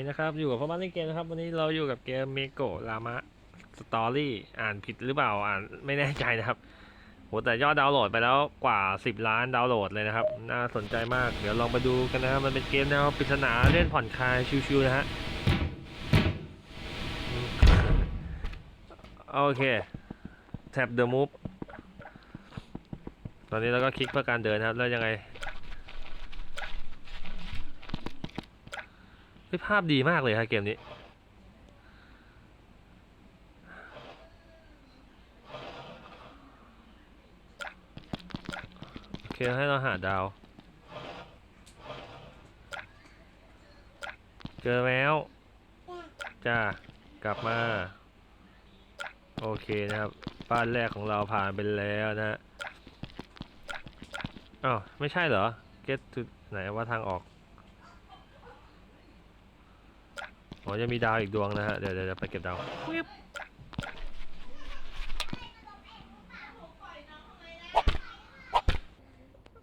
คนะครับ อยู่กับพ่อบ้านเล่นเกมนะครับ วันนี้เราอยู่กับเกมเมโกะรามะสตอรี่อ่านผิดหรือเปล่าอ่านไม่แน่ใจนะครับโหแต่ยอดดาวน์โหลดไปแล้วกว่า 10 ล้านดาวน์โหลดเลยนะครับ น่าสนใจมาก เดี๋ยวลองไปดูกันนะครับมันเป็นเกมแนวปริศนาเล่นผ่อนคลายชิวๆนะฮะโอเคแท็บ The Move ตอนนี้เราก็คลิกเพื่อการเดินนะครับ แล้วยังไง เฮ้ย ภาพดีมากเลยครับเกมนี้ โอเค ให้เราหาดาว เจอแล้ว จ้า กลับมา โอเคนะครับ บ้านแรกของเราผ่านไปแล้วนะอ้าวไม่ใช่เหรอ get to ไหนว่าทางออก อ๋อยังมีดาวอีกดวงนะฮะ เดี๋ยวเดี๋ยวเดี๋ยวไปเก็บดาววิบ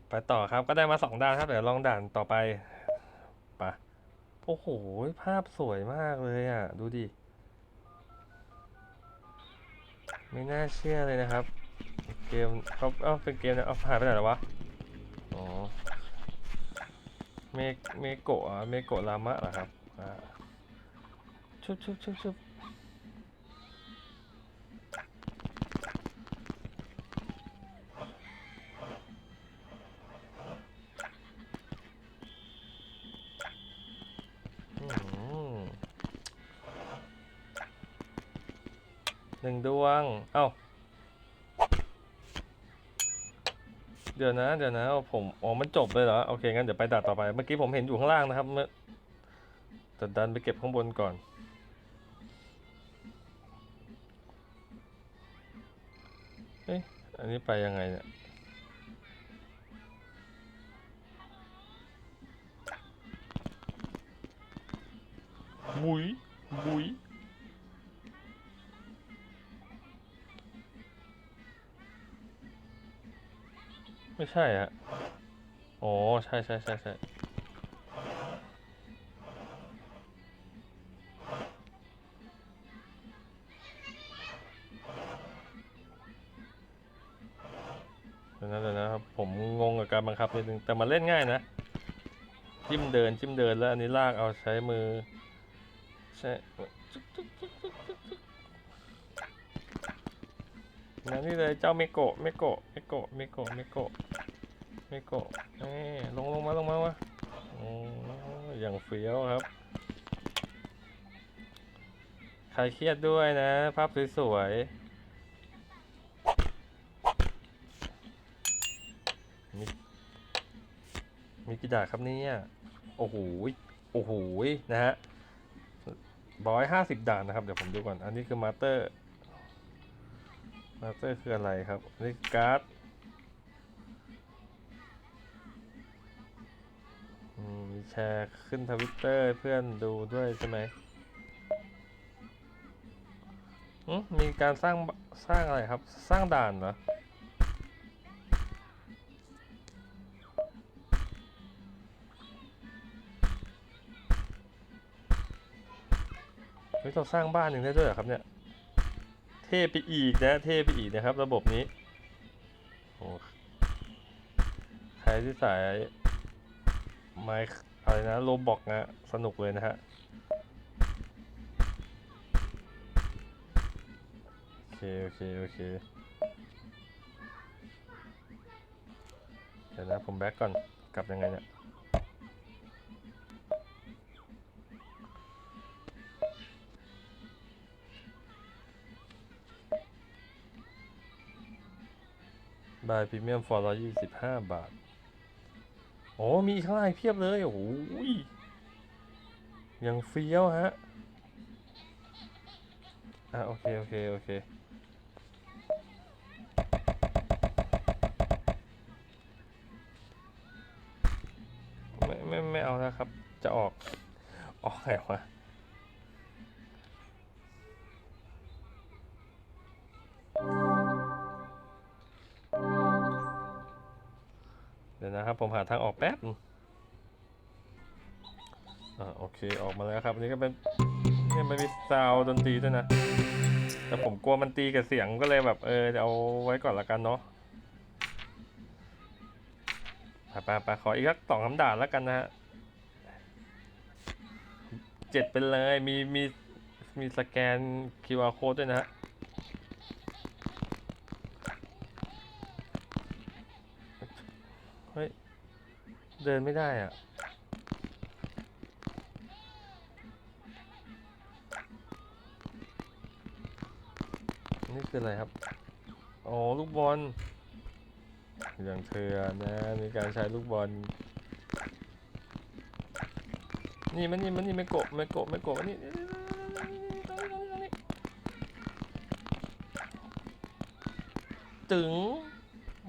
ไปต่อครับก็ได้มาสองดาวครับ เดี๋ยวลองด่านต่อไปไปะโอ้โห ภาพสวยมากเลยอะ ดูดิ ไม่น่าเชื่อเลยนะครับ เกมเขาเอ้าเป็นเกมนะเอาหายไปไหนแล้ววะ อ๋อ เมเมโกะอะเมโกะรามะเหรอครับ อ่า ชุบชุบชุบชุบหนึ่งดวง เอ้า เดี๋ยวนะ เดี๋ยวนะผม อ๋อ มันจบเลยเหรอ โอเค งั้นเดี๋ยวไปด่านต่อไป เมื่อกี้ผมเห็นอยู่ข้างล่างนะครับ เมื่อแต่ดันไปเก็บข้างบนก่อน เอ๊ะ อันนี้ไปยังไงเนี่ย บุย บุย ไม่ใช่อะอ๋อ ใช่ใช่ใช่ใช่ นะเดี๋ยวนะครับผมงงกับการบังคับนิดนึงแต่มันเล่นง่ายนะ จิ้มเดินจิ้มเดินแล้วอันนี้ลากเอาใช้มือใช่งั้นนี่เลยเจ้าเมโกะเมโกะเมโกะเมโกะเมโกะเมโกะเอ้ลงลงมาลงมาวะอืมอย่างเฟี้ยวครับใครเครียดด้วยนะ ภาพสวยๆ กี่ดาบครับเนี่ย โอ้โห โอ้โห นะฮะร้อยห้าสิบด่านนะครับ เดี๋ยวผมดูก่อน อันนี้คือมาสเตอร์ มาสเตอร์คืออะไรครับนนี่การ์ดอืมมีแชร์ขึ้นทวิตเตอร์เพื่อนดูด้วยใช่ไหมมีการสร้าง สร้างอะไรครับ สร้างด่านเหรอ เฮ้ยเราสร้างบ้านหนึ่งได้ด้วยเหรอครับเนี่ย เท่ไปอีกนะ เท่ไปอีกนะครับ ระบบนี้โอ้ใครที่สายไมค์อะไรนะโลบอกนะสนุกเลยนะฮะ โอเค โอเค โอเค เดี๋ยวนะผมแบ็กก่อน กลับยังไงเนี่ย บายพรีเมียมฟอร์ร้อยยี่สิบห้าบาท โอ้มีข้างล่างเพียบเลย โอ้โหยยังเฟี้ยวฮะ อะ โอเค โอเค โอเค ไม่ ไม่ ไม่เอาแล้วครับ จะออก ออกไงวะ ยวนะครับ ผมหาทางออกแป๊บอ่าโอเคออกมาแล้วครับอันนี้ก็เป็นเนี่ยมันมีซาวด์ดนตรีด้วยนะ แต่ผมกลัวมันตีกับเสียงก็เลยแบบเออจะเอาไว้ก่อนละกันเนาะไปไปไปขออีกสักสองคำด่านแล้วกันนะฮะเจ็ดเป็นเลยมีมีมีสแกน QR code ด้วยนะฮะ เฮ้ย เดินไม่ได้อะ นี่คืออะไรครับ อ๋อ ลูกบอล อย่างเธอนะมีการใช้ลูกบอล นี่มันนี่มันนี่ไม่โกะไม่โกะไม่โกะนี่ตึง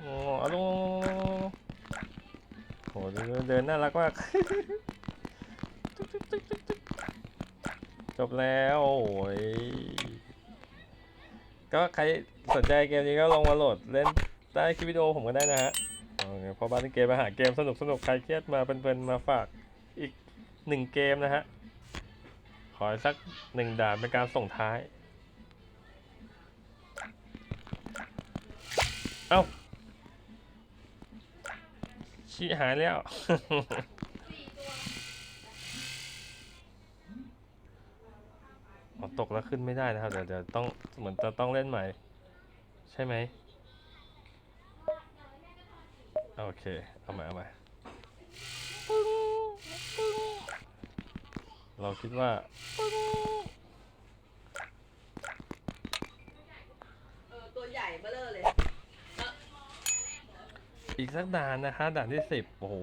อ๋อลง โอ้เดินน่ารักมากจบแล้วโอ้ยก็ใครสนใจเกมนี้ก็ลองมาโหลดเล่นใต้คลิปวิดีโอผมก็ได้นะฮะเอาไงเพราะบ้านเกมมาหาเกมสนุกสนุกใครเครียดมาเพลินๆมาฝากอีกหนึ่งเกมนะฮะ ขอสักหนึ่งด่านเป็นการส่งท้าย เอ้า ชี้หายแล้ว ตกแล้วขึ้นไม่ได้นะครับ เดี๋ยวเดี๋ยวต้องเหมือนจะต้องเล่นใหม่ ใช่ไหม โอเค เอาใหม่เอาใหม่ปึ้งปึ้งเราคิดว่าปึ้ง เออตัวใหญ่เบ้อเลอเลย อีกสักด่านนะคะด่านที่สิบโอ้โห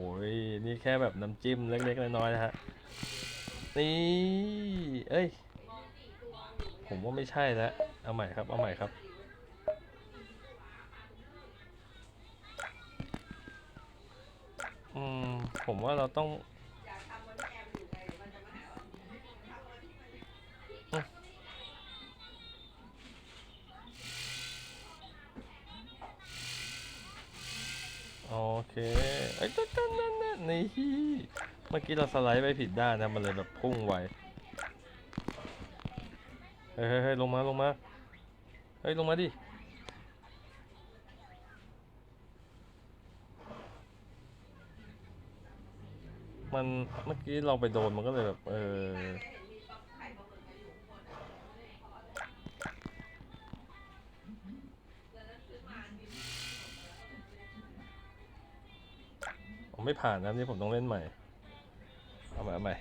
นี่แค่แบบน้ำจิ้มเล็กๆน้อยๆนะฮะนี่เอ้ย ผมว่าไม่ใช่แล้วเอาใหม่ครับ เอาใหม่ครับ อืมผมว่าเราต้อง โอเคไอ้ย ตันนั่นนั่นนี่เมื่อกี้เราสไลด์ไปผิดด้านนะมันเลยแบบพุ่งไวเฮ้ยเฮ้ยลงมาลงมาเฮ้ยลงมาดิมันเมื่อกี้เราไปโดนมันก็เลยแบบเออ ไม่ผ่านนะนี่ผมต้องเล่นใหม่ เอาใหม่เอาใหม่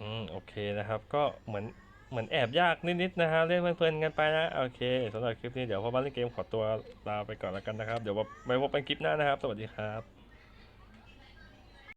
อืมโอเคนะครับ ก็เหมือนเหมือนแอบยากนิดๆนะฮะเล่นเพลินๆกันไปนะโอเคสำหรับคลิปนี้เดี๋ยวพ่อบ้านเล่นเกมขอตัวลาไปก่อนแล้วกันนะครับ เดี๋ยวไว้พบกันคลิปหน้านะครับ สวัสดีครับ